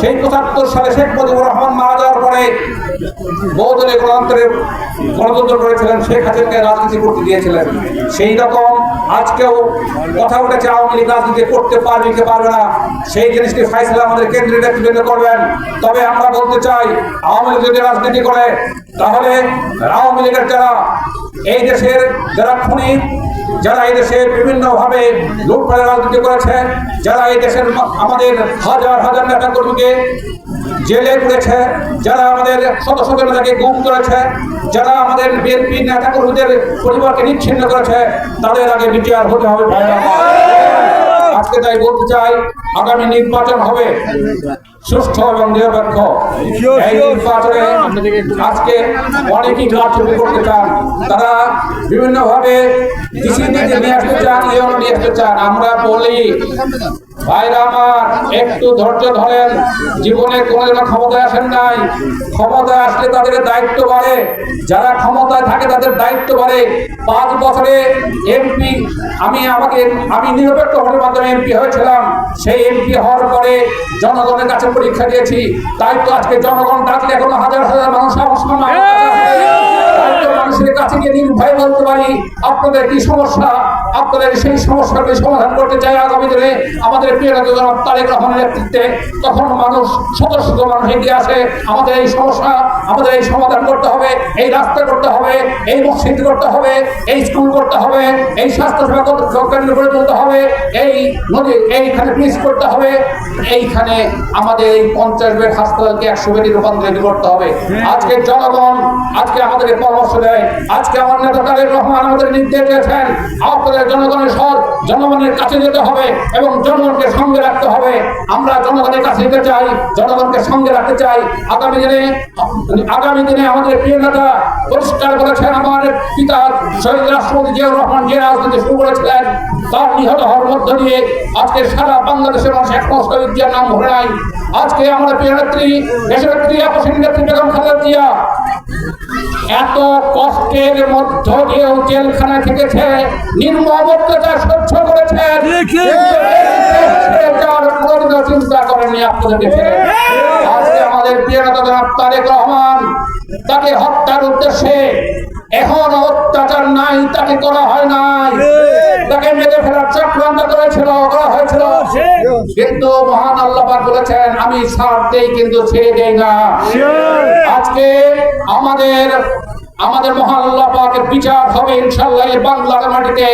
সেই পঁচাত্তর সালে শেখ মুজিবুর রহমান মারা পরে বহুদলীয় গণতন্ত্রের গণতন্ত্র করেছিলেন, শেখ হাসিনাকে রাজনীতি করতে দিয়েছিলেন। সেই রকম আজকেও কথা উঠেছে, আওয়ামী লীগ রাজনীতি করতে পারবে কি পারবে না, সেই জিনিসটি ফাইসলা আমাদের কেন্দ্রীয় নেতৃবৃন্দ করবেন তবে আমরা বলতে চাই, আওয়ামী লীগ যদি রাজনীতি করে, তাহলে আওয়ামী লীগের যারা এই দেশের যারা খুনি, যারা এই দেশে বিভিন্ন ভাবে লুটপাটের রাজনীতি করেছে, যারা এই দেশের আমাদের হাজার হাজার নেতা কর্মীকে জেলে পুড়েছে যারা আমাদের শত শত গুম করেছে, যারা আমাদের বিএনপি নেতা কর্মীদের পরিবারকে নিচ্ছিন্ন করেছে, তাদের আগে বিচার হতে হবে আজকে তাই বলতে চাই, আগামী নির্বাচন হবে সুষ্ঠু এবং নিরপেক্ষ। এই নির্বাচনে আজকে অনেকেই করতে চান। তারা বিভিন্ন ভাবে ডিসিডিতে নিয়ে আসতে চান, নিয়ে আসতে চান, আমরা বলি ভাইরা আমার একটু ধৈর্য ধরেন। জীবনে কোনোদিনও ক্ষমতায় আসেন নাই। ক্ষমতায় আসলে তাদের দায়িত্ব বাড়ে। যারা ক্ষমতায় থাকে তাদের দায়িত্ব বাড়ে। পাঁচ বছরে এমপি আমি আমাকে আমি নিরপেক্ষ ভোটের মাধ্যমে এমপি হয়েছিলাম। সেই এমপি হওয়ার পরে জনগণের কাছে পরীক্ষা দিয়েছি। তাই তো আজকে জনগণ ডাকলে এখনও হাজার হাজার মানুষ আমার মানুষের কাছে গিয়ে নির্ভয় বলতে পারি আপনাদের কি সমস্যা? আপনাদের সেই সমস্যাকে সমাধান করতে চাই আগামী দিনে। আমাদের প্রিয় জনাব তারেক রহমানের নেতৃত্বে তখন মানুষ শত মানুষ এগিয়ে আসে। আমাদের এই সমস্যা আমাদের এই সমাধান করতে হবে এই রাস্তা করতে হবে এই মসজিদ করতে হবে এই স্কুল করতে হবে এই স্বাস্থ্য সেবা কেন্দ্র করে তুলতে হবে এই নদী এইখানে ব্রিজ করতে হবে এইখানে আমাদের এই পঞ্চাশ বেড হাসপাতালকে একশো বেডে রূপান্তরিত করতে হবে। আজকে জনগণ আজকে আমাদের পরামর্শ দেয় আজকে আমার নেতা রহমান আমাদের নির্দেশ দিয়েছেন, আপনাদের জনগণের সৎ জনগণের কাছে যেতে হবে এবং জনগণকে সঙ্গে রাখতে হবে। আমরা জনগণের কাছে যেতে চাই, জনগণকে সঙ্গে রাখতে চাই। আগামী দিনে আগামী দিনে আমাদের প্রিয় নেতা পরিষ্কার করেছেন আমার পিতা শহীদ রাষ্ট্রপতি জিয়াউর রহমান যে রাজনীতি শুরু করেছিলেন, তার নিহত হওয়ার মধ্য দিয়ে আজকে সারা বাংলাদেশের মানুষ এক মস্তবিদ জিয়ার নাম ভরে নাই। আজকে আমাদের প্রিয় নেত্রী দেশের নেত্রী আপসীন নেত্রী বেগম খালেদা জিয়া এত কষ্টের মধ্য দিয়েও জেলখানা থেকেছে অত্যাচার সহ্য কোনোদিনও চিন্তা করেননি আপনাদের আজকে আমাদের তারেক রহমান তাকে হত্যার উদ্দেশ্যে এখন অত্যাচার নাই তাকে করা হয় নাই। তাকে মেরে ফেলার কিন্তু মহান আল্লাহ পাক বলেছেন আমি ছাড় দেই কিন্তু ছেড়ে দেই না। আজকে আমাদের আমাদের পাকের বিচার হবে ইনশাল্লাহ এই বাংলার মাটিতে।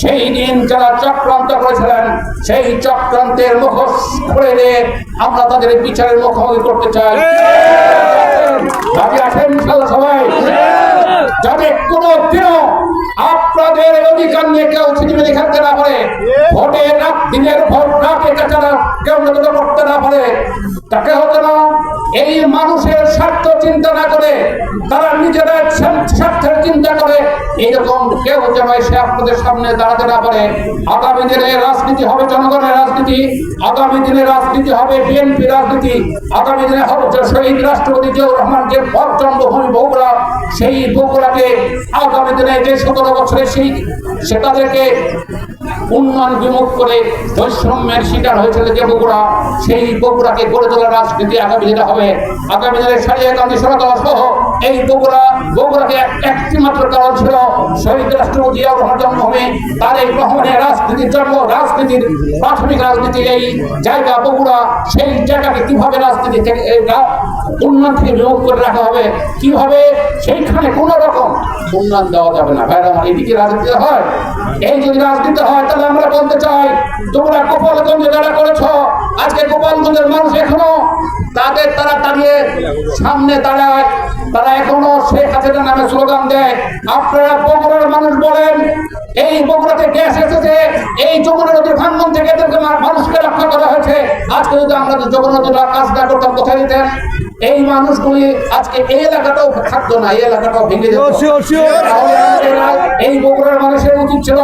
সেই দিন যারা চক্রান্ত করেছিলেন সেই চক্রান্তের মুখোশ খুলে দিয়ে আমরা তাদের বিচারের মুখোমুখি করতে চাই। ইনশাল্লাহ সবাই? কোনো দিনও আপনাদের অধিকার নিয়ে কেউ পৃথিবীতে খেলতে না পারে। ভোটে রাত দিনের ভোট রাতে তাছাড়া কেউ করতে না পারে। তাকে হতে না এই মানুষের স্বার্থ চিন্তা না করে, তারা নিজেরা স্বার্থের চিন্তা করে। এইরকম কেউ যেন এসে আপনাদের সামনে দাঁড়াতে না পারে। আগামী দিনে রাজনীতি হবে জনগণের রাজনীতি। আগামী দিনে রাজনীতি হবে বিএনপি রাজনীতি। আগামী দিনে হবে শহীদ রাষ্ট্রপতি জিয়াউর রহমান যে জন্মভূমি বগুড়া, সেই বগুড়াকে আগামী দিনে যে সতেরো বছরে সেই সে তাদেরকে উন্নয়ন বিমুখ করে বৈষম্যের শিকার হয়েছিল যে বগুড়া, সেই বগুড়াকে গড়ে তোলার রাজনীতি আগামী দিনে হবে। আগামী দিনে সারিয়া গান্ধী সরকার সহ এই বগুড়া বগুড়াকে একটি মাত্র কারণ ছিল শহীদ রাষ্ট্রপতি জন্মভূমি। তার এই রহমানের রাজনীতির জন্ম, রাজনীতির প্রাথমিক রাজনীতি এই জায়গা বগুড়া, সেই জায়গাকে কীভাবে রাজনীতি থেকে এই রা- উন্নয়ন থেকে বিমুখ করে রাখা হবে। কীভাবে সেইখানে কোন রকম উন্নয়ন দেওয়া যাবে না। আমার এদিকে রাজনীতি হয়? এই যদি রাজনীতি হয়, তাহলে আমরা বলতে চাই, তোমরা গোপালগঞ্জে যারা করেছ, আজকে গোপালগঞ্জের মানুষ এখনও, তাদের তারা দাঁড়িয়ে সামনে দাঁড়ায়। তারা এখনও শেখ হাসিনা নামে স্লোগান দেয়। আপনারা বগুড়ার মানুষ বলেন এই বগুড়াতে গ্যাস এসেছে এই যমুনা নদীর ভাঙ্গন থেকে এদেরকে মানুষকে রক্ষা করা হয়েছে। আজকে যদি আমরা যমুনা নদীর কাজ না করতাম কোথায় দিতেন? এই মানুষগুলি আজকে এই এলাকাটাও থাকতো না এই এলাকাটাও ভেঙে যেত। এই বগুড়ার মানুষের উচিত ছিল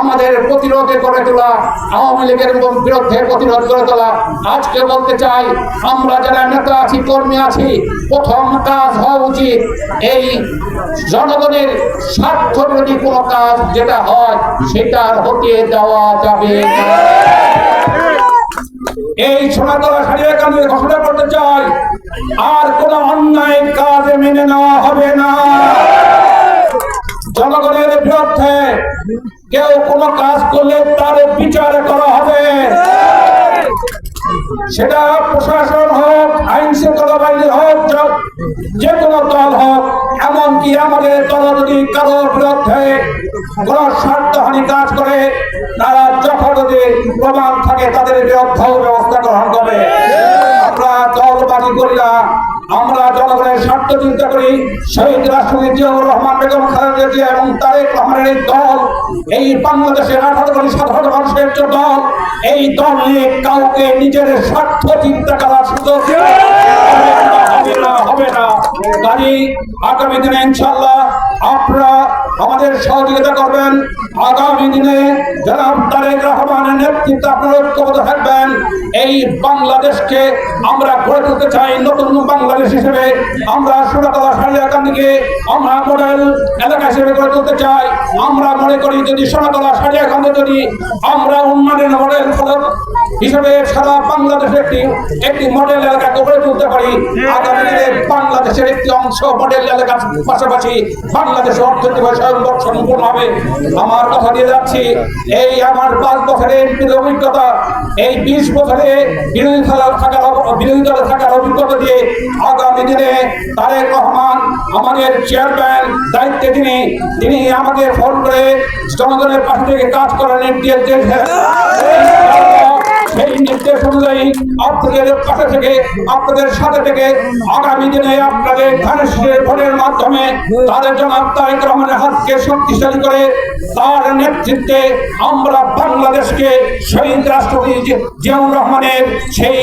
আমাদের প্রতিরোধে করে তোলা, আওয়ামী লীগের বিরুদ্ধে প্রতিরোধ করে তোলা। আজকে বলতে চাই, আমরা যারা নেতা আছি, কর্মী আছি, প্রথম কাজ হওয়া উচিত এই জনগণের স্বার্থ বিরোধী কোনো কাজ যেটা হয়, সেটা হতে দেওয়া যাবে এই সোনাতলা সারিয়ে কান্দিয়ে ঘোষণা করতে চাই, আর কোন অন্যায় কাজ মেনে নেওয়া হবে না। জনগণের বিরুদ্ধে কেউ কোনো কাজ করলে তার বিচার করা হবে। সেটা প্রশাসন হোক, আইন শৃঙ্খলা হোক, যে কোনো দল হোক, এমনকি আমাদের দল যদি কারোর বিরুদ্ধে কোন স্বার্থহানি কাজ করে, তারা যখন যদি প্রমাণ থাকে তাদের বিরুদ্ধেও ব্যবস্থা গ্রহণ করবে। আমরা দলবাজি করি না আমরা জনগণের স্বার্থ চিন্তা করি। শহীদ রাষ্ট্রপতি জিয়াউর রহমান বেগম খালেদা জিয়া এবং তারেক রহমানের এই দল, এই বাংলাদেশের আঠারো কোটি সাধারণ মানুষের যে দল, এই দল নিয়ে কাউকে নিজের স্বার্থ চিন্তা করার সুযোগ হবে না হবে না আগামী দিনে ইনশাল্লাহ আপনারা আমাদের সহযোগিতা করবেন। আগামী দিনে জনাব তারেক রহমানের নেতৃত্বে আপনারা ঐক্যবদ্ধ থাকবেন, এই বাংলাদেশকে আমরা গড়ে তুলতে চাই নতুন বাংলাদেশ হিসেবে। আমরা সুরাতলা সারিয়াকান্দিকে আমরা মডেল এলাকা হিসেবে গড়ে তুলতে চাই। আমরা মনে করি যদি সোনাতলা সারিয়াকান্দি যদি আমরা উন্নয়নের মডেল হিসেবে সারা বাংলাদেশের একটি একটি মডেল এলাকা গড়ে তুলতে পারি, আগামী দিনে বাংলাদেশের একটি অংশ মডেল এলাকার পাশাপাশি বাংলাদেশের স্বয়ংবর সম্পূর্ণ হবে আমার কথা দিয়ে যাচ্ছি। এই আমার পাঁচ বছরের এমপির অভিজ্ঞতা, এই বিশ বছরে বিরোধী দল থাকার বিরোধী দলে থাকার অভিজ্ঞতা দিয়ে আগামী দিনে তারেক রহমান আমাদের চেয়ারম্যান দায়িত্বে তিনি তিনি আমাকে ফোন করে জনগণের পাশে থেকে কাজ করার নির্দেশ দিয়েছেন। সেই নির্দেশ অনুযায়ী আপনাদের পাশে থেকে, আপনাদের সাথে থেকে আগামী দিনে আপনাদের ঘনিষ্ঠের ভোটের মাধ্যমে তাদের জনাব তারেক রহমানের হাতকে শক্তিশালী করে তার নেতৃত্বে আমরা বাংলাদেশকে শহীদ রাষ্ট্রপতি জিয়াউর রহমানের সেই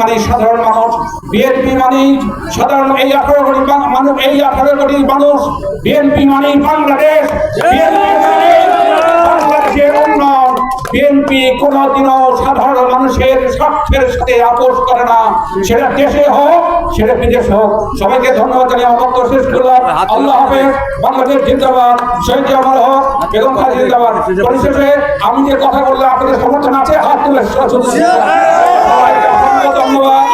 মানে সাধারণ মানুষ বিএনপি মানে সাধারণ এই আঠারো কোটি মানুষ এই আঠারো কোটি মানুষ বিএনপি মানে বাংলাদেশ বিএনপি মানে বাংলাদেশের উন্নয়ন বিএনপি কোনোদিনও সাধারণ মানুষের স্বার্থের সাথে আপোষ করে না। সেটা দেশে হোক সেটা বিদেশে হোক। সবাইকে ধন্যবাদ জানিয়ে আমার শেষ করলাম। আল্লাহ হাফেজ। বাংলাদেশ জিন্দাবাদ। শহীদ জামাল হক বেগম খালেদা জিন্দাবাদ। পরিশেষে আমি যে কথা বললাম আপনাদের সমর্থন আছে হাত তুলে সবাইকে অসংখ্য ধন্যবাদ